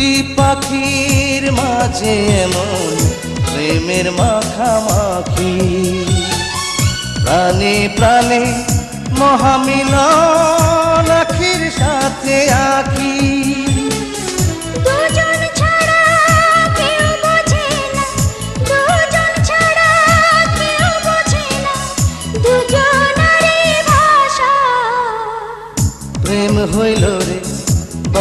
দুটি পাখির মাঝে এমন প্রেমের মাখামাখি। প্রাণে প্রাণে মহামিলন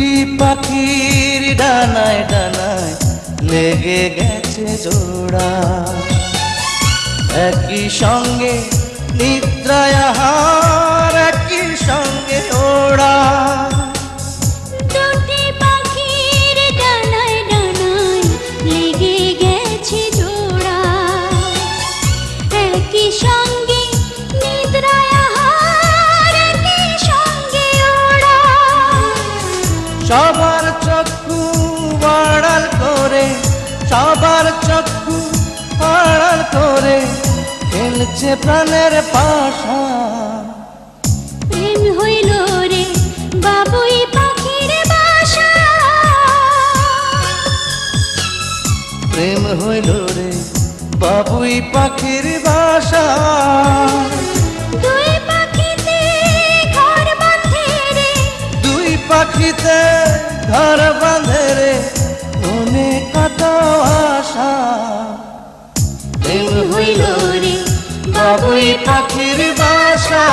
দুটি পাখির ডানায় ডানায় লেগে গেছে জোড়া। একই সঙ্গে নিদ্রায় আহার, একই সঙ্গে ওড়া। লেগে গেছে জোড়া। একই সঙ্গে সবার চক্ষু আড়াল করে সবার চক্ষু আড়াল করে খেলছে প্রাণের পাশা। প্রেম হইল রে বাবুই পাখির বাসা। প্রেম হইল রে বাবুই পাখির বাসা। দুই পাখিতে পাখির বাসা।